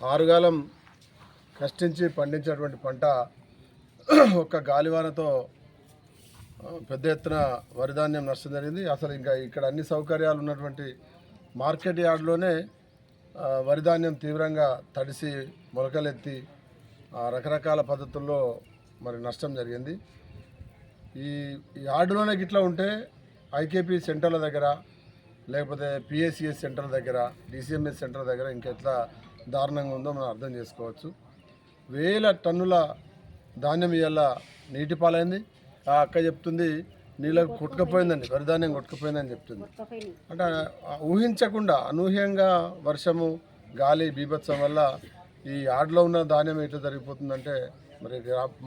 ఆరుగాలం కష్టించి పండించినటువంటి పంట ఒక్క గాలివానతో పెద్ద ఎత్తున వరిధాన్యం నష్టం జరిగింది. అసలు ఇంకా ఇక్కడ అన్ని సౌకర్యాలు ఉన్నటువంటి మార్కెట్ యార్డ్లోనే వరిధాన్యం తీవ్రంగా తడిసి మొలకలెత్తి ఆ, రకరకాల పద్ధతుల్లో మరి నష్టం జరిగింది. ఈ ఈ యార్డులోనే గిట్లా ఉంటే ఐకేపీ సెంటర్ల దగ్గర లేకపోతే పిఎస్సిఎస్ సెంటర్ దగ్గర డిసిఎంఎస్ సెంటర్ దగ్గర ఇంకెట్లా దారుణంగా ఉందో మనం అర్థం చేసుకోవచ్చు. వేల టన్నుల ధాన్యం ఇవాళ నీటి పాలైంది ఆ అక్క చెప్తుంది నీళ్ళకు కొట్టుకపోయిందని వరిధాన్యం కొట్టుకుపోయిందని చెప్తుంది. అంటే ఊహించకుండా అనూహ్యంగా వర్షము గాలి బీభత్సం వల్ల ఈ ఆడలో ఉన్న ధాన్యం ఎట్లా జరిగిపోతుందంటే మరి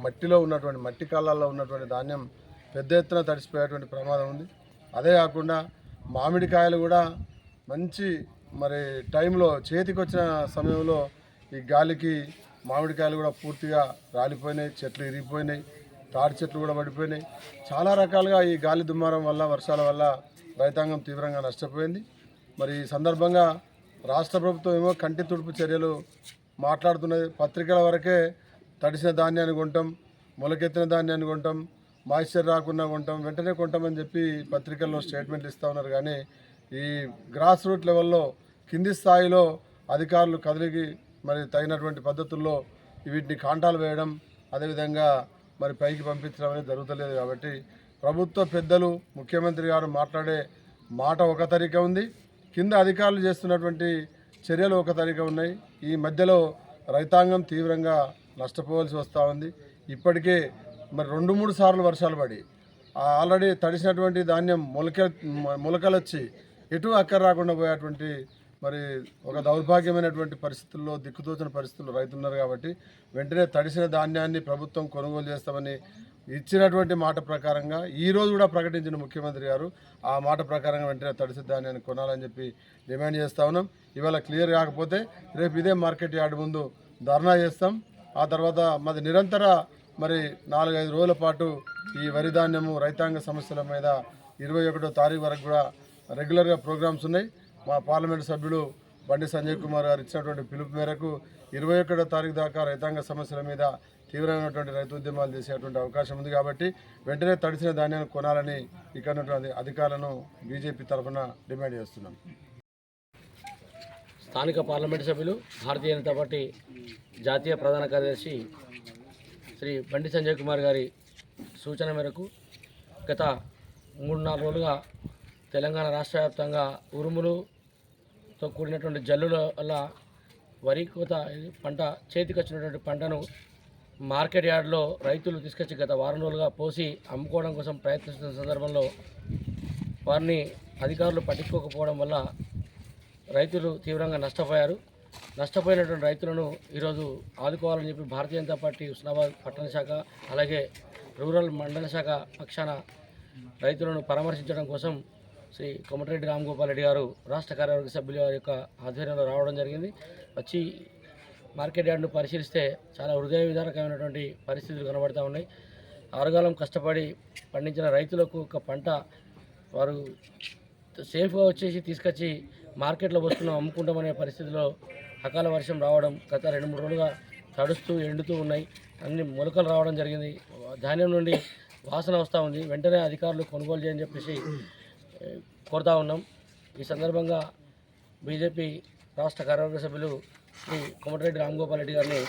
మట్టిలో ఉన్నటువంటి మట్టి కాలాల్లో ఉన్నటువంటి ధాన్యం పెద్ద ఎత్తున తడిసిపోయేటువంటి ప్రమాదం ఉంది. అదే కాకుండా మామిడికాయలు కూడా మంచి మరి టైంలో చేతికి వచ్చిన సమయంలో ఈ గాలికి మామిడికాయలు కూడా పూర్తిగా రాలిపోయినాయి చెట్లు ఇరిగిపోయినాయి తాడి చెట్లు కూడా పడిపోయినాయి. చాలా రకాలుగా ఈ గాలి దుమారం వల్ల వర్షాల వల్ల రైతాంగం తీవ్రంగా నష్టపోయింది. మరి ఈ సందర్భంగా రాష్ట్ర ప్రభుత్వం ఏమో కంటి తుడుపు చర్యలు మాట్లాడుతున్నది. పత్రికల వరకే తడిసిన ధాన్యాన్ని కొంటాం మొలకెత్తిన ధాన్యాన్ని కొంటాం మాయిశ్చర్ రాకుండా కొంటాం వెంటనే కొంటామని చెప్పి పత్రికల్లో స్టేట్మెంట్లు ఇస్తూ ఉన్నారు. కానీ ఈ గ్రాస్ రూట్ లెవెల్లో కింది స్థాయిలో అధికారులు కదిలికి మరి తగినటువంటి పద్ధతుల్లో వీటిని కాంటాలు వేయడం అదేవిధంగా మరి పైకి పంపించడం అనేది జరుగుతలేదు కాబట్టి ప్రభుత్వ పెద్దలు ముఖ్యమంత్రి గారు మాట్లాడే మాట ఒక తరిక ఉంది. కింద అధికారులు చేస్తున్నటువంటి చర్యలు ఒక తరిక ఉన్నాయి. ఈ మధ్యలో రైతాంగం తీవ్రంగా నష్టపోవాల్సి వస్తూ ఉంది. ఇప్పటికే మరి రెండు మూడు సార్లు వర్షాలు పడి ఆ ఆల్రెడీ తడిసినటువంటి ధాన్యం మొలక మొలకలు వచ్చి ఎటు అక్కర రాకుండా పోయేటువంటి మరి ఒక దౌర్భాగ్యమైనటువంటి పరిస్థితుల్లో దిక్కుతోచిన పరిస్థితుల్లో రైతున్నారు కాబట్టి వెంటనే తడిసిన ధాన్యాన్ని ప్రభుత్వం కొనుగోలు చేస్తామని ఇచ్చినటువంటి మాట ప్రకారంగా ఈరోజు కూడా ప్రకటించిన ముఖ్యమంత్రి గారు ఆ మాట ప్రకారంగా వెంటనే తడిసిన ధాన్యాన్ని కొనాలని చెప్పి డిమాండ్ చేస్తా ఉన్నాం. ఇవాళ క్లియర్ కాకపోతే రేపు ఇదే మార్కెట్ యార్డ్ ముందు ధర్నా చేస్తాం. ఆ తర్వాత మాది నిరంతర మరి నాలుగైదు రోజుల పాటు ఈ వరి ధాన్యము రైతాంగ సమస్యల మీద ఇరవై ఒకటో తారీఖు వరకు కూడా రెగ్యులర్గా ప్రోగ్రామ్స్ ఉన్నాయి. మా పార్లమెంట్ సభ్యుడు బండి సంజయ్ కుమార్ గారు ఇచ్చినటువంటి పిలుపు మేరకు ఇరవై ఒకటో తారీఖు దాకా రైతాంగ సమస్యల మీద తీవ్రమైనటువంటి రైతు ఉద్యమాలు చేసేటువంటి అవకాశం ఉంది కాబట్టి వెంటనే తడిసిన ధాన్యాన్ని కొనాలని ఇక్కడ అధికారులను బీజేపీ తరఫున డిమాండ్ చేస్తున్నాం. స్థానిక పార్లమెంటు సభ్యులు భారతీయ జనతా పార్టీ జాతీయ ప్రధాన కార్యదర్శి శ్రీ బండి సంజయ్ కుమార్ గారి సూచన మేరకు గత మూడు నాలుగు రోజులుగా తెలంగాణ రాష్ట్ర వ్యాప్తంగా ఉరుములుతో కూడినటువంటి జల్లుల వల్ల వరి కోత పంట చేతికి వచ్చినటువంటి పంటను మార్కెట్ యార్డ్లో రైతులు తీసుకొచ్చి గత వారం రోజులుగా పోసి అమ్ముకోవడం కోసం ప్రయత్నిస్తున్న సందర్భంలో వారిని అధికారులు పట్టించుకోకపోవడం వల్ల రైతులు తీవ్రంగా నష్టపోయారు. నష్టపోయినటువంటి రైతులను ఈరోజు ఆదుకోవాలని చెప్పి భారతీయ జనతా పార్టీ హుస్నాబాద్ పట్టణ శాఖ అలాగే రూరల్ మండల శాఖ పక్షాన రైతులను పరామర్శించడం కోసం శ్రీ కొమటిరెడ్డి రామ్ గోపాల్ రెడ్డి గారు రాష్ట్ర కార్యవర్గ సభ్యుల వారి యొక్క ఆధ్వర్యంలో రావడం జరిగింది. వచ్చి మార్కెట్ యార్డ్ను పరిశీలిస్తే చాలా హృదయ విధానకమైనటువంటి పరిస్థితులు కనబడుతూ ఉన్నాయి. ఆరుగాలం కష్టపడి పండించిన రైతులకు ఒక పంట వారు సేఫ్గా వచ్చేసి తీసుకొచ్చి మార్కెట్లో వస్తున్నాం అమ్ముకుంటామనే పరిస్థితిలో అకాల వర్షం రావడం గత రెండు మూడు రోజులుగా తడుస్తూ ఎండుతూ ఉన్నాయి. అన్ని మొలకలు రావడం జరిగింది. ధాన్యం నుండి వాసన వస్తూ ఉంది. వెంటనే అధికారులు కొనుగోలు చేయని చెప్పేసి కోరుతా ఉన్నాం. ఈ సందర్భంగా బీజేపీ రాష్ట్ర కార్యవర్గ సభ్యులు శ్రీ కోమటిరెడ్డి రామ్ గోపాల్ రెడ్డి గారిని